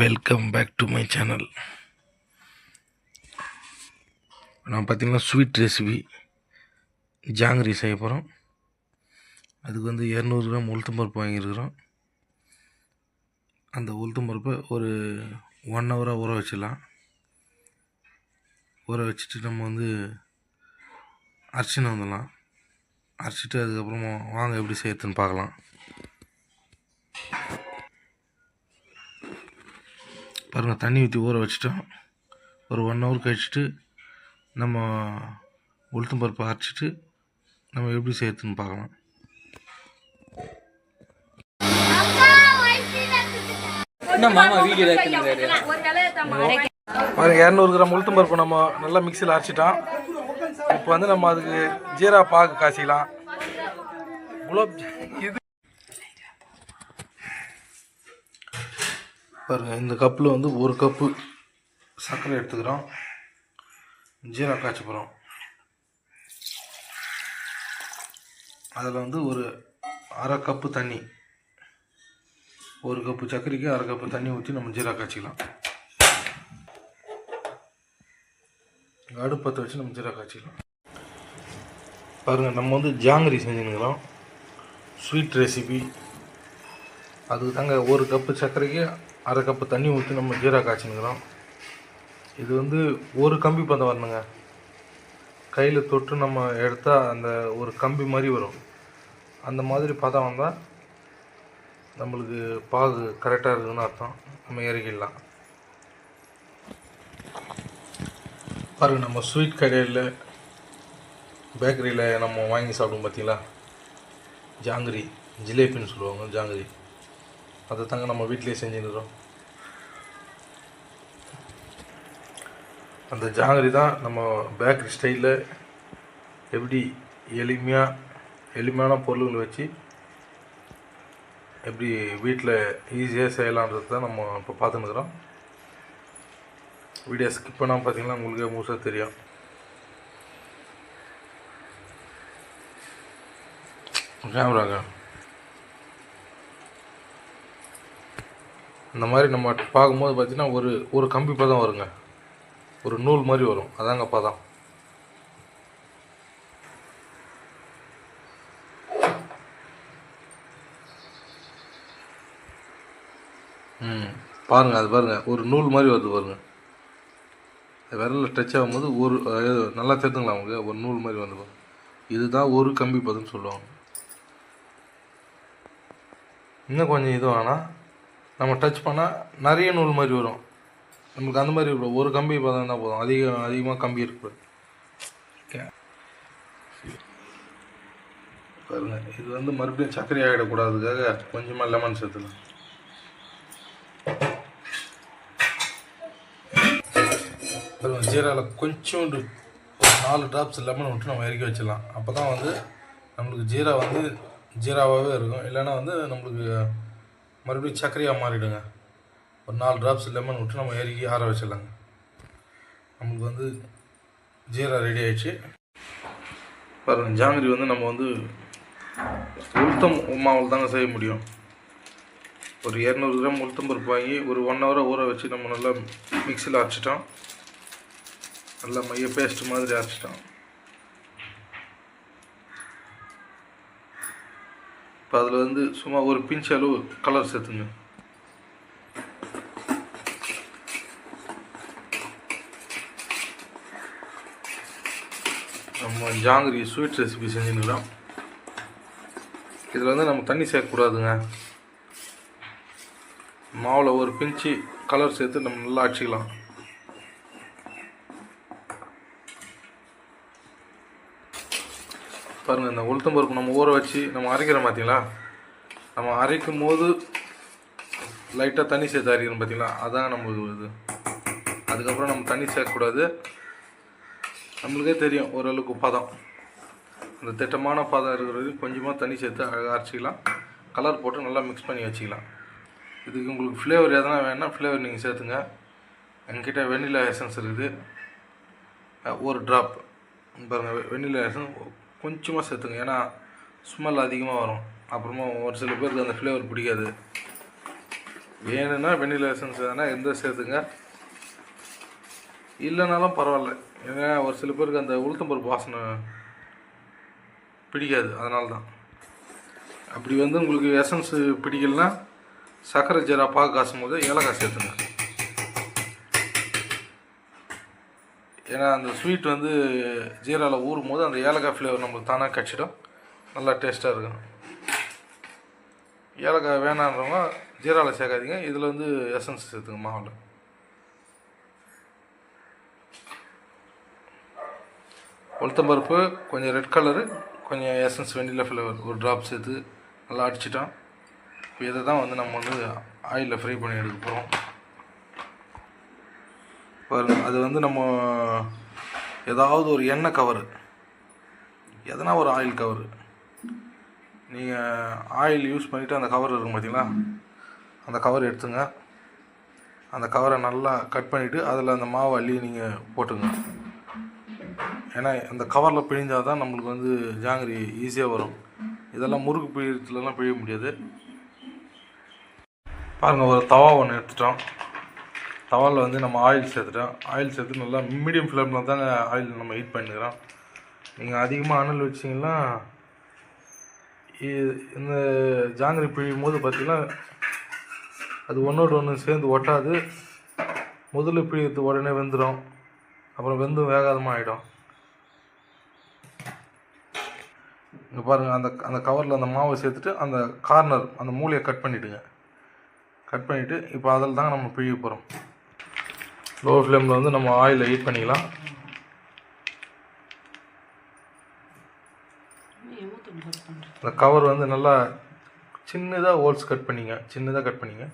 Welcome back to my channel நான் பார்த்தீங்கன்னா sweet recipe jangiri செய்ய போகிறோம் அதுக்கு வந்து இரநூறு கிராம் உளுத்தம்பருப்பு வாங்கியிருக்கிறோம். அந்த உளுத்தம்பருப்பை ஒரு ஒன் ஹவராக ஊற வச்சிடலாம். ஊற வச்சுட்டு நம்ம வந்து அரைச்சின்னு வந்துடலாம். அரைச்சிட்டு அதுக்கப்புறமா வாங்க எப்படி செய்யறதுன்னு பார்க்கலாம். பாருங்கள் தண்ணி ஊற்றி ஊற வச்சிட்டோம். ஒரு ஒன் ஹவர் கழிச்சிட்டு நம்ம உளுத்தம் பருப்பை அரைச்சிட்டு நம்ம எப்படி செய்யறதுன்னு பார்க்கலாம். பாருங்க இரநூறு கிராம் உளுத்தம் பருப்பு நம்ம நல்லா மிக்சியில் அரைச்சிட்டோம். இப்போ வந்து நம்ம அதுக்கு ஜீரா பாகு காய்ச்சிக்கலாம். குலாப் இது பாருங்க இந்த கப்பில் வந்து ஒரு கப்பு சர்க்கரை எடுத்துக்கிறோம். ஜீரா காய்ச்ச போகிறோம் அதில் வந்து ஒரு அரை கப்பு தண்ணி ஒரு கப்பு சர்க்கரைக்கு அரை கப்பு தண்ணி ஊற்றி நம்ம ஜீரா காய்ச்சிக்கலாம். அடுப்பத்தை வச்சு நம்ம ஜீரா காய்ச்சிக்கலாம். பாருங்கள் நம்ம வந்து ஜாங்கிரி செஞ்சுருக்கிறோம் ஸ்வீட் ரெசிபி அதுக்கு தாங்க ஒரு கப்பு சர்க்கரைக்கு அரை கப்பு தண்ணி ஊற்றி நம்ம ஜீரா காய்ச்சினுக்கிறோம். இது வந்து ஒரு கம்பி பதம் வரணுங்க. கையில் தொட்டு நம்ம எடுத்தால் அந்த ஒரு கம்பி மாதிரி வரும். அந்த மாதிரி பதம் வந்தால் நம்மளுக்கு பாகு கரெக்டாக இருக்குதுன்னு அர்த்தம். நம்ம இறக்கிடலாம். பாருங்கள் நம்ம ஸ்வீட் கடையில் பேக்கரியில் நம்ம வாங்கி சாப்பிடுவோம் பார்த்தீங்களா ஜாங்கிரி ஜிலேபின்னு சொல்லுவாங்க ஜாங்கிரி. அதை தாங்க நம்ம வீட்டிலேயே செஞ்சுக்கிறோம். அந்த ஜாங்கிரி தான் நம்ம பேக்கரி ஸ்டைலில் எப்படி எளிமையாக எளிமையான பொருள்களை வச்சு எப்படி வீட்டில் ஈஸியாக செய்யலான்றது தான் நம்ம இப்போ பார்த்துன்னுக்குறோம். வீடியோ ஸ்கிப் பண்ணாமல் பார்த்தீங்கன்னா உங்களுக்கே முழுசாக தெரியும். கேமராங்க இந்த மாதிரி நம்ம பார்க்கும்போது பார்த்தீங்கன்னா ஒரு ஒரு கம்பி பதம் வருங்க. ஒரு நூல் மாதிரி வரும். அதாங்க பதம். ம் பாருங்கள் அது பாருங்கள் ஒரு நூல் மாதிரி வருது பாருங்கள் விரலில் டச் ஆகும்போது ஒரு அதாவது நல்லா தெரிஞ்சுங்களா அவங்க ஒரு நூல் மாதிரி வந்து இதுதான் ஒரு கம்பி பதம்னு சொல்லுவாங்க. இன்னும் கொஞ்சம் இது வேணால் நம்ம டச் பண்ணால் நிறைய நூல் மாதிரி வரும். நமக்கு அந்த மாதிரி இருக்கக்கூடாது. ஒரு கம்பி இருந்தால் போதும். அதிகம் அதிகமாக கம்பி இருக்கக்கூடாது ஓகே பாருங்க இது வந்து மறுபடியும் சர்க்கரை ஆகிடக்கூடாதுக்காக கொஞ்சமாக லெமன் சேர்த்துக்கலாம். பாருங்க ஜீராவில் கொஞ்சோண்டு ஒரு நாலு ட்ராப்ஸ் லெமன் விட்டு நம்ம இறக்கி வச்சிடலாம். அப்போ தான் வந்து நம்மளுக்கு ஜீரா வந்து ஜீராவாகவே இருக்கும். இல்லைன்னா வந்து நம்மளுக்கு மறுபடியும் சர்க்கரையாக மாறிடுங்க. ஒரு நாலு ட்ராப்ஸ் லெமன் விட்டு நம்ம இறக்கி ஆற வச்சிடலாங்க. நம்மளுக்கு வந்து ஜீரா ரெடி ஆயிடுச்சு. பாருங்க ஜாங்கிரி வந்து நம்ம வந்து உளுத்தம் மாவில் தாங்க செய்ய முடியும். ஒரு இரநூறு கிராம் உளுத்தம் பருப்பு வாங்கி ஒரு ஒன் ஹவராக ஊற வச்சு நம்ம நல்லா மிக்சியில் அரைச்சிட்டோம். நல்லா மைய பேஸ்ட் மாதிரி அரைச்சிட்டோம். இப்போ அதில் வந்து சும்மா ஒரு பிஞ்ச் அளவு கலர் சேர்த்துங்க. நம்ம ஜாங்கிரி ஸ்வீட் ரெசிபி செஞ்சுக்கலாம் இதில் வந்து நம்ம தண்ணி சேர்க்கக்கூடாதுங்க. மாவில் ஒரு பிஞ்சு கலர் சேர்த்து நம்ம நல்லா அடிச்சிக்கலாம். பாருங்கள் இந்த உளுத்தம் பருப்பு நம்ம ஊற வச்சு நம்ம அரைக்கிறோம் பார்த்தீங்களா நம்ம அரைக்கும் போது லைட்டாக தண்ணி சேர்த்து அரைக்கிறோம் பார்த்தீங்களா அதான் நம்ம இது. அதுக்கப்புறம் நம்ம தண்ணி சேர்க்கக்கூடாது. நம்மளுக்கே தெரியும் ஓரளவுக்கு பதம். அந்த திட்டமான பதம் இருக்கிறது கொஞ்சமாக தண்ணி சேர்த்து அழகாக அரைச்சிக்கலாம். கலர் போட்டு நல்லா மிக்ஸ் பண்ணி வச்சுக்கலாம். இதுக்கு உங்களுக்கு ஃப்ளேவர் எதனா வேணால் ஃப்ளேவர் நீங்கள் சேர்த்துங்க. என்கிட்ட வெண்ணிலா எசன்ஸ் இருக்குது. ஒரு ட்ராப் பாருங்கள் வெண்ணிலா எசன்ஸ் கொஞ்சமாக சேர்த்துங்க. ஏன்னா ஸ்மெல் அதிகமாக வரும். அப்புறமா ஒரு சில பேருக்கு அந்த ஃப்ளேவர் பிடிக்காது. வேணும்னா வெண்ணிலா எசன்ஸ் எதனா எந்த சேர்த்துங்க. இல்லைனாலும் பரவாயில்ல. ஏன்னா ஒரு சில பேருக்கு அந்த உளுத்தம்பருப்பு வாசனை பிடிக்காது. அதனால தான் அப்படி வந்து உங்களுக்கு எசன்ஸு பிடிக்கலன்னா சர்க்கரை ஜீரா பாகு காசும் போது ஏலக்காய் சேர்த்துங்க. ஏன்னா அந்த ஸ்வீட் வந்து ஜீராவில் ஊறும் போது அந்த ஏலக்காய் ஃப்ளேவர் நம்மளுக்கு தானாக கிடச்சிடும். நல்லா டேஸ்ட்டாக இருக்கும். ஏலக்காய் வேணான்றவங்க ஜீராவில் சேர்க்காதீங்க. இதில் வந்து எசன்ஸ் சேர்த்துங்க மாவில். உளுத்தம்பருப்பு கொஞ்சம் ரெட் கலரு கொஞ்சம் எசன்ஸ் வெண்ணிலா ஃப்ளேவர் ஒரு ட்ராப் சேர்த்து நல்லா அடிச்சிட்டோம். இப்போ இதை தான் வந்து நம்ம வந்து ஆயிலில் ஃப்ரை பண்ணி எடுக்க போகிறோம் பாருங்கள் அது வந்து நம்ம ஏதாவது ஒரு எண்ணெய் கவரு எதனா ஒரு ஆயில் கவரு நீங்கள் ஆயில் யூஸ் பண்ணிவிட்டு அந்த கவர் இருக்கும் பார்த்தீங்களா அந்த கவர் எடுத்துங்க. அந்த கவரை நல்லா கட் பண்ணிவிட்டு அதில் அந்த மாவை அள்ளி நீங்கள் போட்டுங்க. ஏன்னா அந்த கவரில் பிழிஞ்சால் தான் நம்மளுக்கு வந்து ஜாங்கிரி ஈஸியாக வரும். இதெல்லாம் முறுக்கு பிழியத்துலலாம் பிழிய முடியாது. பாருங்கள் ஒரு தவா ஒன்று எடுத்துட்டோம். தவாவில் வந்து நம்ம ஆயில் சேர்த்துட்டோம். ஆயில் சேர்த்து நல்லா மீடியம் ஃப்ளேமில் தாங்க ஆயில் நம்ம ஹீட் பண்ணிக்கிறோம். நீங்கள் அதிகமாக அனல் வச்சிங்கன்னா இந்த ஜாங்கிரி பிழியும் போது பார்த்திங்கன்னா அது ஒன்றோடு ஒன்று சேர்ந்து ஒட்டாது. முதல்ல பிழியத்து உடனே வெந்துடும் அப்புறம் வெந்தும் வேகாதமாக ஆகிடும் இங்கே பாருங்கள் அந்த அந்த கவரில் அந்த மாவை சேர்த்துட்டு அந்த கார்னர் அந்த மூலையை கட் பண்ணிவிடுங்க கட் பண்ணிவிட்டு இப்போ அதில் தாங்க நம்ம பிழிய போகிறோம் லோ ஃப்ளேமில் வந்து நம்ம ஆயிலில் ஹீட் பண்ணிக்கலாம். அந்த கவர் வந்து நல்லா சின்னதாக ஹோல்ஸ் கட் பண்ணிங்க. சின்னதாக கட் பண்ணிங்க.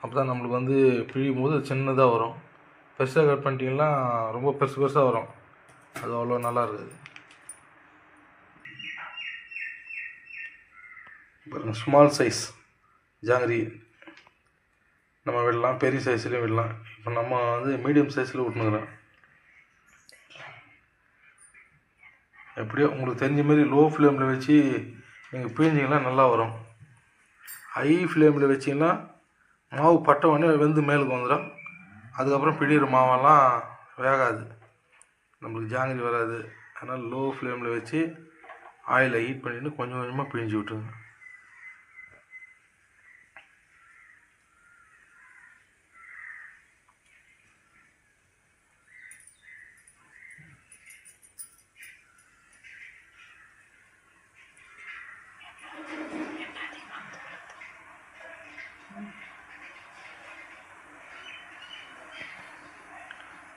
அப்போ தான் நம்மளுக்கு வந்து பிழியும் போது சின்னதாக வரும். பெருசாக கட் பண்ணிட்டீங்கன்னா ரொம்ப பெருசு பெருசாக வரும். அது அவ்வளோ நல்லா இருக்குது. Small size jangiri. நம்ம விடலாம் பெரிய சைஸ்லேயும் விடலாம் இப்போ நம்ம வந்து மீடியம் சைஸில் விட்டுனுக்குறோம் எப்படியோ உங்களுக்கு தெரிஞ்ச மாதிரி லோ ஃப்ளேமில் வச்சு நீங்கள் பிழிஞ்சிங்கன்னா நல்லா வரும். ஹை ஃப்ளேமில் வச்சிங்கன்னா மாவு பட்ட உடனே வெந்து மேலுக்கு வந்துடும். அதுக்கப்புறம் பிடிக்கிற மாவெல்லாம் வேகாது. நம்மளுக்கு ஜாங்கிரி வராது. அதனால் லோ ஃப்ளேமில் வச்சு ஆயிலை ஹீட் பண்ணிட்டு கொஞ்சம் கொஞ்சமாக பிழிஞ்சு விட்டுருங்க.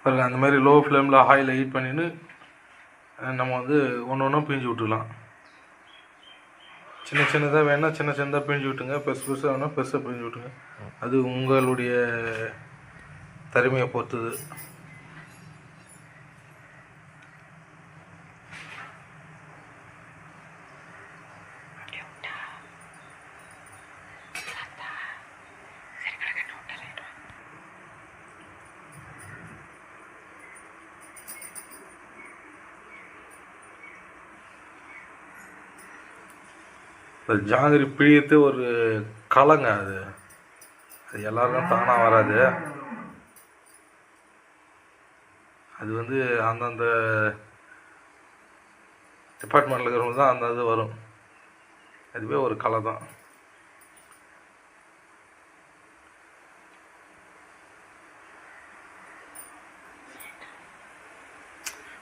பாருங்க அந்த மாதிரி லோ ஃப்ளேமில் ஹாயில் ஹீட் பண்ணின்னு நம்ம வந்து ஒன்று ஒன்றா பிழிஞ்சு விட்டுக்கலாம் சின்ன சின்னதாக வேணால் சின்ன சின்னதாக பிழிஞ்சு விட்டுங்க. பெருசு பெருசாக வேணால் பெருசாக பிழிஞ்சு விட்டுங்க. அது உங்களுடைய திறமையை பொறுத்தது. இந்த ஜாங்கிரி பிழியத்து ஒரு கலைங்க அது. அது எல்லாருக்கும் தானாக வராது. அது வந்து அந்தந்த டிபார்ட்மெண்ட்டில் இருக்கிறவங்க தான் அந்த இது வரும். அதுவே ஒரு கலை தான்.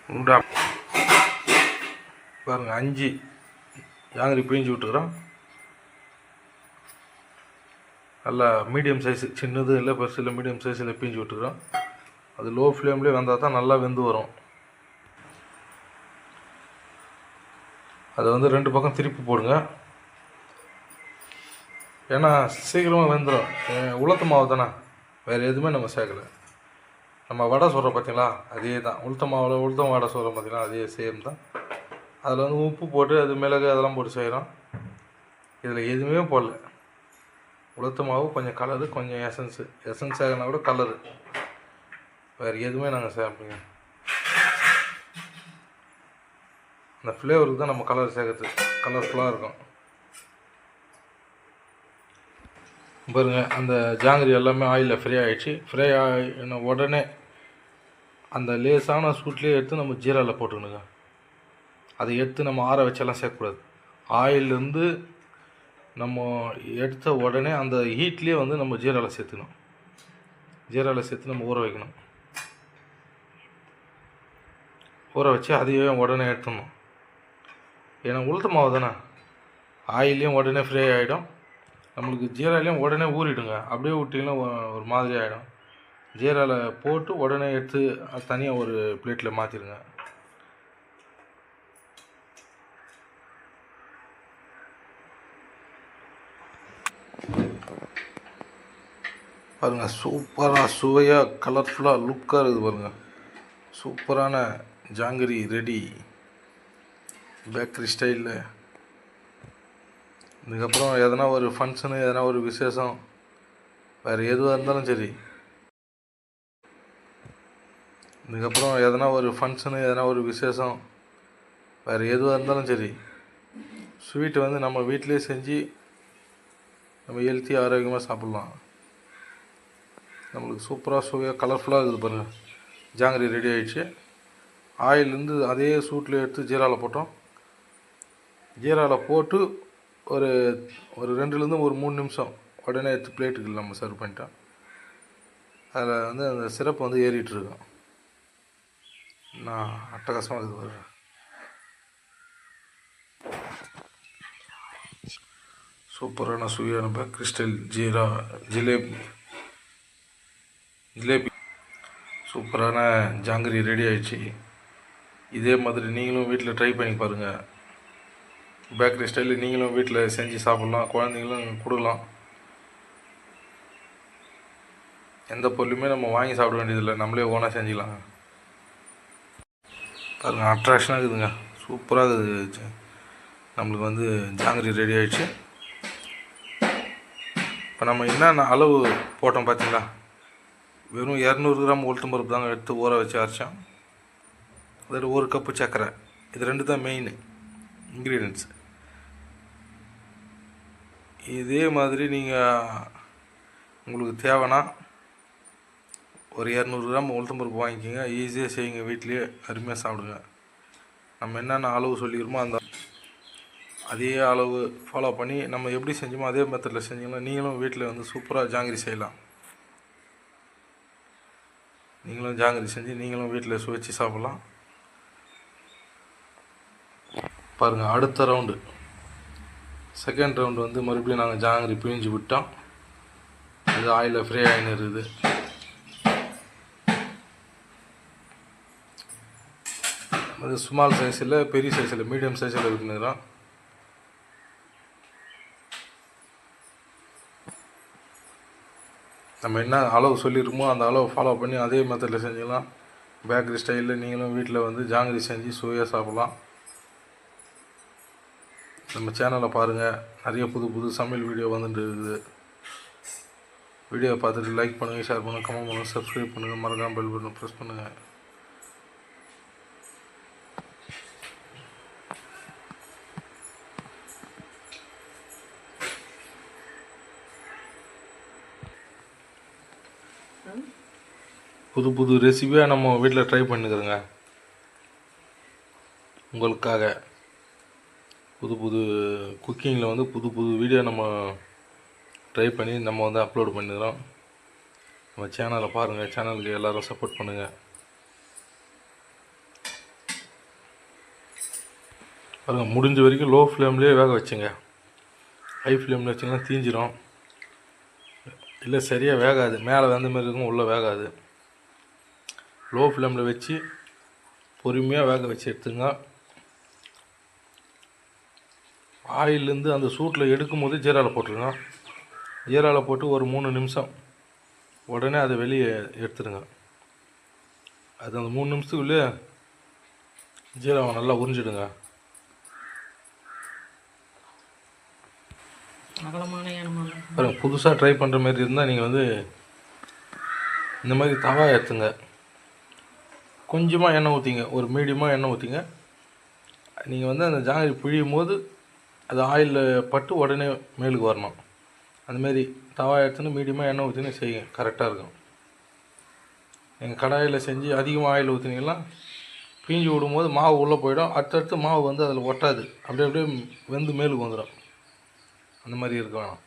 உண்டா? பாருங்க அஞ்சு. ஜாங்கிரி பிழிஞ்சு விட்டுக்கிறோம் நல்லா மீடியம் சைஸு சின்னது இல்லை பெருசு இல்லை மீடியம் சைஸில் பிழிஞ்சு விட்டுக்கிறோம் அது லோ ஃப்ளேம்லேயே வந்தால் தான் நல்லா வெந்து வரும். அதை வந்து ரெண்டு பக்கம் திருப்பி போடுங்க. ஏன்னா சீக்கிரமாக வெந்துடும் உளுத்த மாவு தானே? வேறு எதுவுமே நம்ம சேர்க்கல. நம்ம வடை சொல்கிறோம் பார்த்தீங்களா அதே தான். உளுத்த மாவில் உளுத்தம் வடை சொல்கிறோம் பார்த்தீங்களா அதே சேம் தான். அதில் வந்து உப்பு போட்டு அது மிளகு அதெல்லாம் போட்டு செய்கிறோம் இதில் எதுவுமே போடல. உளுத்த மாவு கொஞ்சம் கலரு கொஞ்சம் எசன்ஸு எசன்ஸ் ஆகினா கூட கலரு. வேறு எதுவுமே நாங்கள் சேர்ப்பீங்க அந்த ஃப்ளேவருக்கு தான் நம்ம கலர் சேர்க்கறது. கலர்ஃபுல்லாக இருக்கும். பாருங்க அந்த ஜாங்கிரி எல்லாமே ஆயிலில் ஃப்ரை ஆகிடுச்சு ஃப்ரை ஆகின உடனே அந்த லேசான சூட்லேயே எடுத்து நம்ம ஜீராவில் போட்டுக்கணுங்க. அதை எடுத்து நம்ம ஆற வச்செல்லாம் சேர்க்கக்கூடாது. ஆயிலேருந்து நம்ம எடுத்த உடனே அந்த ஹீட்லேயே வந்து நம்ம ஜீராவில் சேர்த்துக்கணும். ஜீராவில் சேர்த்து நம்ம ஊற வைக்கணும். ஊற வச்சு அதையே உடனே எடுத்துடணும். ஏன்னா உளுத்த மாவு தானே? ஆயிலையும் உடனே ஃப்ரை ஆகிடும் நம்மளுக்கு ஜீராலையும் உடனே ஊறிடுங்க. அப்படியே விட்டிங்கன்னா ஒரு மாதிரி ஆகிடும் ஜீராவில் போட்டு உடனே எடுத்து அது தனியாக ஒரு பிளேட்டில் மாற்றிடுங்க பாருங்கள் சூப்பராக சுவையாக கலர்ஃபுல்லாக லுக்காக இருக்குது பாருங்கள் சூப்பரான ஜாங்கிரி ரெடி பேக்கரி ஸ்டைலில் இதுக்கப்புறம் எதனா ஒரு ஃபங்க்ஷனு எதனா ஒரு விசேஷம் வேறு எதுவாக இருந்தாலும் சரி. இதுக்கப்புறம் எதனா ஒரு ஃபங்க்ஷனு எதனா ஒரு விசேஷம் வேறு எதுவாக இருந்தாலும் சரி. ஸ்வீட்டு வந்து நம்ம வீட்டிலே செஞ்சு நம்ம ஹெல்த்தி ஆரோக்கியமாக சாப்பிட்லாம். நம்மளுக்கு சூப்பராக சுவையாக கலர்ஃபுல்லாக இருக்குது பாருங்கள் ஜாங்கிரி ரெடி ஆகிடுச்சு ஆயிலேருந்து அதே சூட்டில் எடுத்து ஜீராவில் போட்டோம். ஜீராவில் போட்டு ஒரு ஒரு ரெண்டுலேருந்து ஒரு மூணு நிமிஷம். உடனே எடுத்து பிளேட்டுக்கு நம்ம சர்வ் பண்ணிட்டோம். அதில் வந்து அந்த சிறப்பு வந்து ஏறிட்டுருக்கோம் நான் அட்டகாசமாக இருக்குது பாருங்க. சூப்பரான சுவையான கிறிஸ்டல் ஜீரா ஜிலேபி. ஜிலேபி. சூப்பரான ஜாங்கிரி ரெடி ஆகிடுச்சு இதே மாதிரி நீங்களும் வீட்டில் ட்ரை பண்ணி பாருங்கள் பேக்கரி ஸ்டைலில் நீங்களும் வீட்டில் செஞ்சு சாப்பிட்லாம் குழந்தைங்களும் கொடுக்கலாம். எந்த பொருளுமே நம்ம வாங்கி சாப்பிட வேண்டியதில்லை. நம்மளே ஓனாக செஞ்சுக்கலாம். பாருங்கள் அட்ராக்ஷனாக இருக்குதுங்க. சூப்பராக இருக்குது. நம்மளுக்கு வந்து ஜாங்கிரி ரெடி ஆகிடுச்சு இப்போ நம்ம என்னென்ன அளவு போட்டோம் பார்த்தீங்களா வெறும் இரநூறு கிராம் உளுத்தம் பருப்பு தாங்க எடுத்து ஊற வச்சு அரைச்சோம். அதில் ஒரு கப்பு சர்க்கரை. இது ரெண்டு தான் மெயின் இன்க்ரீடியன்ட்ஸ் இதே மாதிரி நீங்கள் உங்களுக்கு தேவைன்னா ஒரு இரநூறு கிராம் உளுத்தம் பருப்பு வாங்கிக்கோங்க. ஈஸியாக செய்யுங்க. வீட்லேயே அருமையாக சாப்பிடுங்க. நம்ம என்னென்ன அளவு சொல்லிக்கிறோமோ அந்த அதே அளவு ஃபாலோ பண்ணி நம்ம எப்படி செஞ்சோமோ அதே மெத்தடில் செஞ்சீங்கன்னா நீங்களும் வீட்டில் வந்து சூப்பராக ஜாங்கிரி செய்யலாம். நீங்களும் ஜாங்கிரி செஞ்சு நீங்களும் வீட்டில் சுவைச்சு சாப்பிட்லாம். பாருங்கள் அடுத்த ரவுண்டு செகண்ட் ரவுண்டு வந்து மறுபடியும் நாங்கள் ஜாங்கிரி பிழிஞ்சு விட்டோம். அது ஆயிலில் ஃப்ரீ ஆகின்னு இருக்குது அது ஸ்மால் சைஸில் பெரிய சைஸில் மீடியம் சைஸில் இருக்குங்கிறோம் நம்ம என்ன அளவு சொல்லியிருக்கோமோ அந்த அளவு ஃபாலோ பண்ணி அதே மெத்தடில் செஞ்சுக்கலாம். பேக்கரி ஸ்டைலில் நீங்களும் வீட்டில் வந்து ஜாங்கிரி செஞ்சு சுவையாக சாப்பிட்லாம். நம்ம சேனலை பாருங்கள் நிறைய புது புது சமையல் வீடியோ வந்துட்டு இருக்குது. வீடியோவை பார்த்துட்டு லைக் பண்ணுங்கள் ஷேர் பண்ணுங்கள் கமெண்ட் பண்ணுங்கள் சப்ஸ்கிரைப் பண்ணுங்கள் மறக்காமல் பெல் பட்டன் ப்ரெஸ் பண்ணுங்கள் புது புது ரெசிபியாக நம்ம வீட்டில் ட்ரை பண்ணிக்கிறோங்க. உங்களுக்காக புது புது குக்கிங்கில் வந்து புது புது வீடியோ நம்ம ட்ரை பண்ணி நம்ம வந்து அப்லோட் பண்ணிக்கிறோம். நம்ம சேனலை பாருங்கள் சேனலுக்கு எல்லோரும் சப்போர்ட் பண்ணுங்கள் பாருங்கள் முடிஞ்ச வரைக்கும் லோ ஃப்ளேம்லேயே வேக வச்சுங்க. ஹை ஃப்ளேமில் வச்சிங்கன்னா தீஞ்சிரும். இல்லை சரியாக வேகாது. மேலே வந்த மாதிரி இருக்கும் உள்ளே வேகாது. லோ ஃப்ளேமில் வச்சு பொறுமையாக வேக வச்சு எடுத்துங்க ஆயிலேருந்து அந்த சூட்டில் எடுக்கும் போது ஜீராவில் போட்டுருங்க. ஜீராவில் போட்டு ஒரு மூணு நிமிஷம் உடனே அதை வெளியே எடுத்துருங்க. அது அந்த மூணு நிமிஷத்துக்குள்ளே ஜீராவை நல்லா உறிஞ்சிடுங்க. அகலமான ஏனமான பாருங்க புதுசாக ட்ரை பண்ணுற மாதிரி இருந்தால் நீங்கள் வந்து இந்த மாதிரி தவா எடுத்துங்க. கொஞ்சமாக எண்ணெய் ஊற்றிங்க ஒரு மீடியமாக எண்ணெய் ஊற்றிங்க நீங்கள் வந்து அந்த ஜாங்கிரி பிழியும் போது அது ஆயிலில் பட்டு உடனே மேலுக்கு வரணும். அந்தமாரி தவா எடுத்துன்னு மீடியமாக எண்ணெய் ஊற்றினு செய்யுங்க. கரெக்டாக இருக்கும் நீங்கள் கடாயில் செஞ்சு அதிகமாக ஆயில் ஊற்றினீங்கன்னா பீஞ்சு விடும்போது மாவு உள்ளே போயிடும். அடுத்தடுத்து மாவு வந்து அதில் ஒட்டாது. அப்படியே அப்படியே வெந்து மேலுக்கு வந்துடும். அந்த மாதிரி இருக்க வேணாம்.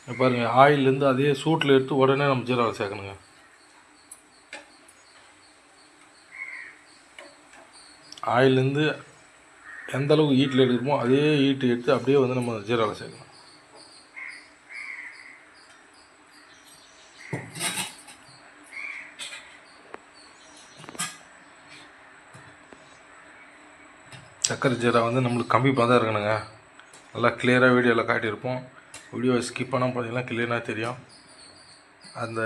இப்ப பாருங்க ஆயிலேருந்து அதே சூட்டில் எடுத்து உடனே நம்ம ஜீரகம் சேர்க்கணுங்க. ஆயிலேருந்து எந்த அளவுக்கு ஈட்டில் எடுக்கிறோமோ அதே ஈட்டு எடுத்து அப்படியே வந்து நம்ம ஜீராவில் சேர்க்கணும் சக்கரை ஜீரா வந்து நம்மளுக்கு கம்மி தான் இருக்கணுங்க. நல்லா கிளியராக வீடியோவில் காட்டியிருப்போம். வீடியோவை ஸ்கிப் பண்ணால் பார்த்தீங்கன்னா கிளியராக தெரியும். அந்த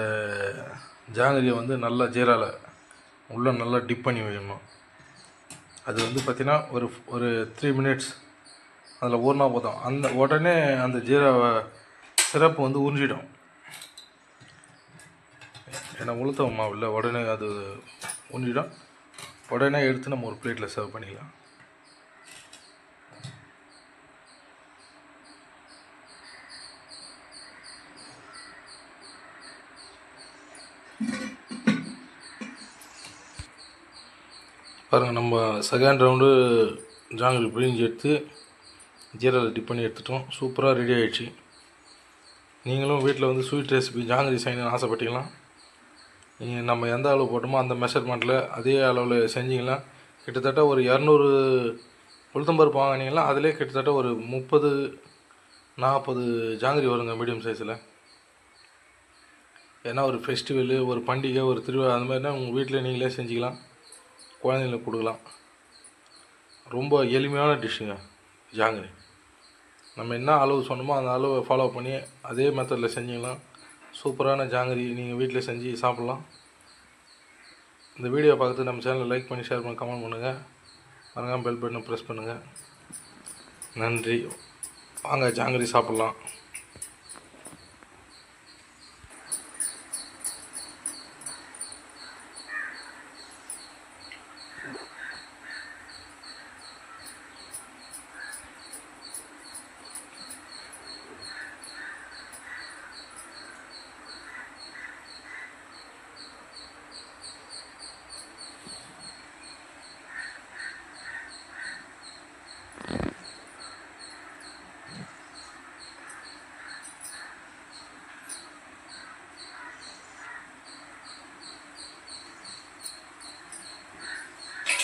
ஜாங்கிரியை வந்து நல்லா ஜீராவில் உள்ளே நல்லா டிப் பண்ணி வைக்கணும். அது வந்து பார்த்திங்கன்னா ஒரு ஒரு த்ரீ மினிட்ஸ் அதில் ஊறினா போதும். அந்த உடனே அந்த ஜீராவை சிறப்பு வந்து உறிஞ்சிடும். ஏன்னா உளுத்த மாவு இல்லை உடனே அது உறிஞ்சிடும். உடனே எடுத்து நம்ம ஒரு பிளேட்டில் சர்வ் பண்ணிக்கலாம். பாருங்கள் நம்ம செகண்ட் ரவுண்டு ஜாங்கிரி பிழிஞ்சு எடுத்து ஜீராவில் டிப் பண்ணி எடுத்துட்டோம். சூப்பராக ரெடி ஆகிடுச்சு நீங்களும் வீட்டில் வந்து ஸ்வீட் ரெசிபி ஜாங்கிரி செய்யணும்னு ஆசைப்பட்டீங்களா? நீங்கள் நம்ம எந்த அளவு போட்டோமோ அந்த மெஷர்மெண்ட்டில் அதே அளவில் செஞ்சீங்கன்னா கிட்டத்தட்ட ஒரு இரநூறு உளுத்தம்பருப்பு வாங்கினீங்கன்னா அதிலே கிட்டத்தட்ட ஒரு முப்பது நாற்பது ஜாங்கிரி வருங்க மீடியம் சைஸில் ஏன்னா ஒரு ஃபெஸ்டிவலு ஒரு பண்டிகை ஒரு திருவிழா அந்த மாதிரினா உங்கள் வீட்டில் நீங்களே செஞ்சுக்கலாம். குழந்தைங்களுக்கு கொடுக்கலாம். ரொம்ப எளிமையான டிஷ்ஷுங்க ஜாங்கிரி. நம்ம என்ன அளவு சொன்னோமோ அந்த அளவை ஃபாலோ பண்ணி அதே மெத்தடில் செஞ்சீங்கன்னா சூப்பரான ஜாங்கிரி நீங்கள் வீட்டில் செஞ்சு சாப்பிட்லாம். இந்த வீடியோ பார்த்து நம்ம சேனலை லைக் பண்ணி ஷேர் பண்ணி கமெண்ட் பண்ணுங்கள் மறக்காமல் பெல் பட்டனை ப்ரெஸ் பண்ணுங்கள் நன்றி. வாங்க ஜாங்கிரி சாப்பிட்லாம்.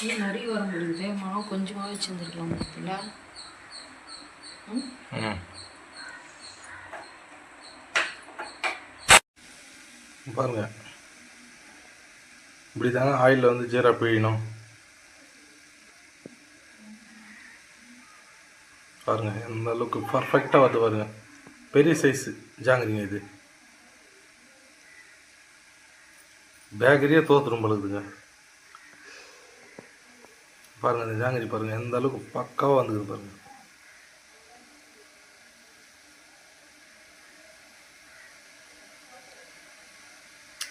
ஏன் நிறைய வர முடியுது. மாவு கொஞ்சமாக வச்சுருந்துருக்கலாம் ம்? பாருங்க. இப்படி தாங்க ஆயிலில் வந்து ஜீரா பிழியணும். பாருங்க எந்த அளவுக்கு பர்ஃபெக்டாக வருது பாருங்க. பெரிய சைஸ் ஜாங்கிரிங்க இது. பேக்கரியே தோத்துரும் பொழுதுங்க பாருங்க இந்த ஜாங்கிரி பாருங்க எந்த அளவுக்கு பக்காவாக வந்துக்குது பாருங்க.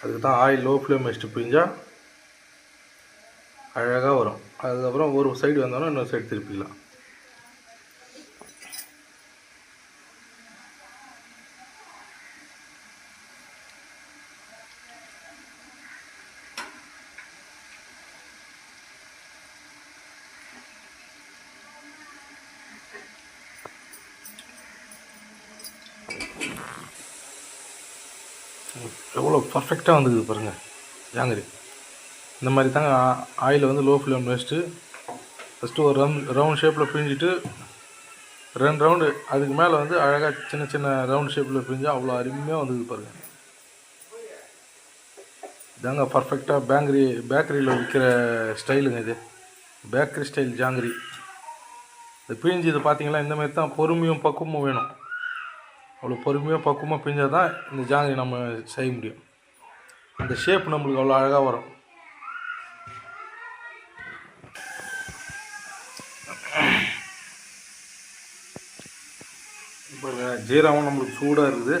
அதுக்கு தான் ஆயில் லோ ஃப்ளேம் வச்சுட்டு பிழிஞ்சால் அழகாக வரும். அதுக்கப்புறம் ஒரு சைடு வந்தோன்னா இன்னொரு சைடு திருப்பிக்கலாம் எவ்வளோ பர்ஃபெக்டாக வந்துக்குது பாருங்கள் ஜாங்கிரி. இந்த மாதிரி தாங்க ஆயில் வந்து லோ ஃப்ளேம் வச்சுட்டு ஃபஸ்ட்டு ஒரு ரவுண்ட் ரவுண்ட் ஷேப்பில் பிழிஞ்சிட்டு ரெண்டு ரவுண்டு அதுக்கு மேலே வந்து அழகாக சின்ன சின்ன ரவுண்ட் ஷேப்பில் பிரிஞ்சால் அவ்வளோ அருமையாக வந்துது பாருங்கள் இதாங்க பர்ஃபெக்டாக பேங்கரி பேக்கரியில் விற்கிற ஸ்டைலுங்க இது. Bakery style jangiri. இந்த பிழிஞ்சு இது பார்த்தீங்கன்னா இந்த மாதிரி தான் பொறுமையும் பக்குவமும் வேணும். அவ்வளோ பொறுமையாக பக்குவமாக பிஞ்சால் தான் இந்த ஜாங்கிரி நம்ம செய்ய முடியும். அந்த ஷேப் நம்மளுக்கு அவ்வளோ அழகாக வரும். இப்போ ஜீராவும் நம்மளுக்கு சூடாக இருக்குது.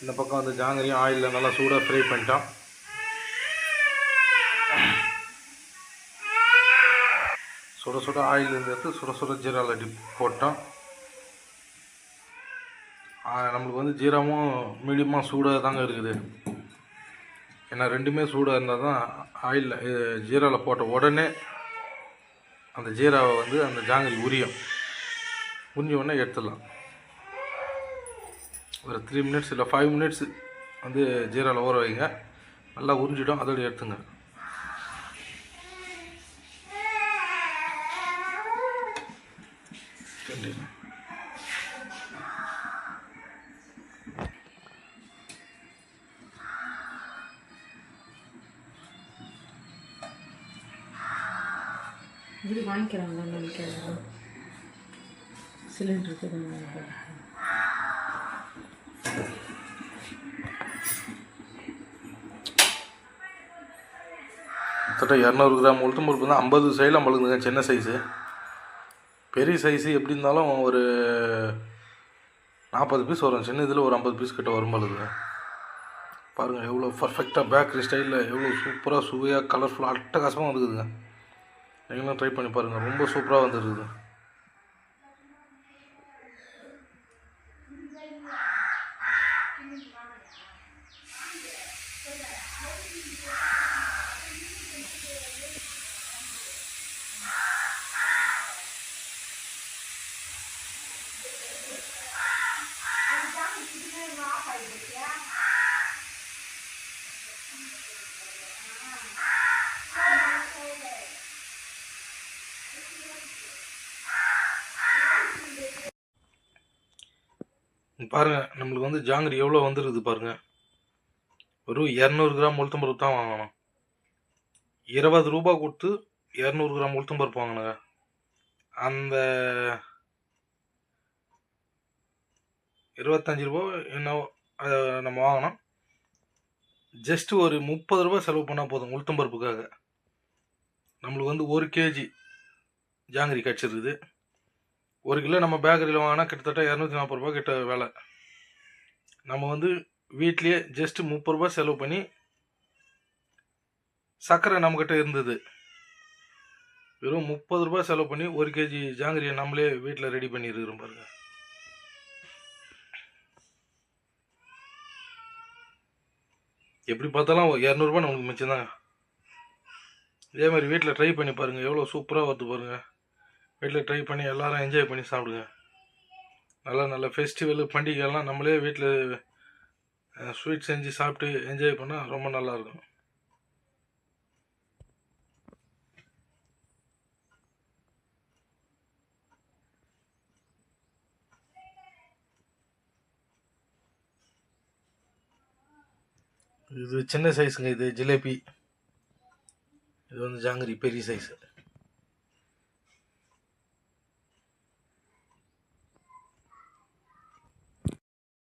இந்த பக்கம் வந்து ஜாங்கிரியும் ஆயிலில் நல்லா சூடாக ஃப்ரை பண்ணிட்டோம். சுட சுட ஆயில் எடுத்து சுட சுட ஜீராவில் டிப் போட்டோம். நம்மளுக்கு வந்து ஜீராவும் மீடியமாக சூடாக தாங்க இருக்குது. ஏன்னா ரெண்டுமே சூடாக இருந்தால் தான் ஆயில் ஜீராவில் போட்ட உடனே அந்த ஜீராவை வந்து அந்த ஜாங்கிரி உரியும். உறிஞ்ச உடனே எடுத்துடலாம். ஒரு த்ரீ மினிட்ஸ் இல்லை ஃபைவ் மினிட்ஸ் வந்து ஜீராவில் ஊற வைங்க. நல்லா உறிஞ்சிடும் அதோடய எடுத்துங்க. வாங்கிக்கிறாங்களா நினைக்கிறேன். சிலிண்டருக்கு கிட்டத்தட்ட இரநூறு கிராம் உளுத்தம் பருப்பு தான். ஐம்பது சைடில் பழுகுதுங்க சின்ன சைஸு பெரிய சைஸு எப்படி இருந்தாலும் ஒரு நாற்பது பீஸ் வரும். சின்ன இதில் ஒரு ஐம்பது பீஸ் கிட்ட வரும் பழுகுங்க பாருங்கள் எவ்வளோ பர்ஃபெக்டாக பேக்கரி ஸ்டைலில் எவ்வளோ சூப்பராக சுவையாக கலர்ஃபுல்லாக அட்டகாசமாக இருக்குதுங்க. நீங்களும் ட்ரை பண்ணி பாருங்கள் ரொம்ப சூப்பராக வந்துருக்குது. பாருங்கள் நம்மளுக்கு வந்து ஜாங்கிரி எவ்வளோ வந்துருக்குது பாருங்கள் வெறும் இரநூறு கிராம் உளுத்தம்பருப்பு தான் வாங்கணும். இருபது ரூபா கொடுத்து இரநூறு கிராம் உளுத்தம்பருப்பு வாங்கினுங்க. அந்த இருபத்தஞ்சி ரூபா என்னவோ அதை நம்ம வாங்கினோம். ஜஸ்ட் ஒரு முப்பது ரூபா செலவு பண்ணால் போதும் உளுத்தம்பருப்புக்காக. நம்மளுக்கு வந்து ஒரு கேஜி ஜாங்கிரி கிடச்சிருக்குது ஒரு கிலோ நம்ம பேக்கரியில் வாங்கினா கிட்டத்தட்ட இரநூத்தி நாற்பது ரூபா கிட்ட விலை. நம்ம வந்து வீட்லேயே ஜஸ்ட்டு முப்பது ரூபா செலவு பண்ணி சர்க்கரை நம்மக்கிட்ட இருந்தது. வெறும் முப்பது ரூபாய் செலவு பண்ணி ஒரு கேஜி ஜாங்கிரியை நம்மளே வீட்டில் ரெடி பண்ணியிருக்கிறோம் பாருங்க. எப்படி பார்த்தாலும் இரநூறுபா நமக்கு மிச்சம் தான் இதே மாதிரி வீட்டில் ட்ரை பண்ணி பாருங்கள் எவ்வளோ சூப்பராக வருது பாருங்கள் வீட்டில் ட்ரை பண்ணி எல்லோரும் என்ஜாய் பண்ணி சாப்பிடுங்க. நல்லா நல்ல ஃபெஸ்டிவலு பண்டிகைலாம் நம்மளே வீட்டில் ஸ்வீட் செஞ்சு சாப்பிட்டு என்ஜாய் பண்ணால் ரொம்ப நல்லாயிருக்கும் இது சின்ன சைஸுங்க இது ஜிலேபி. இது வந்து ஜாங்கிரி பெரிய சைஸு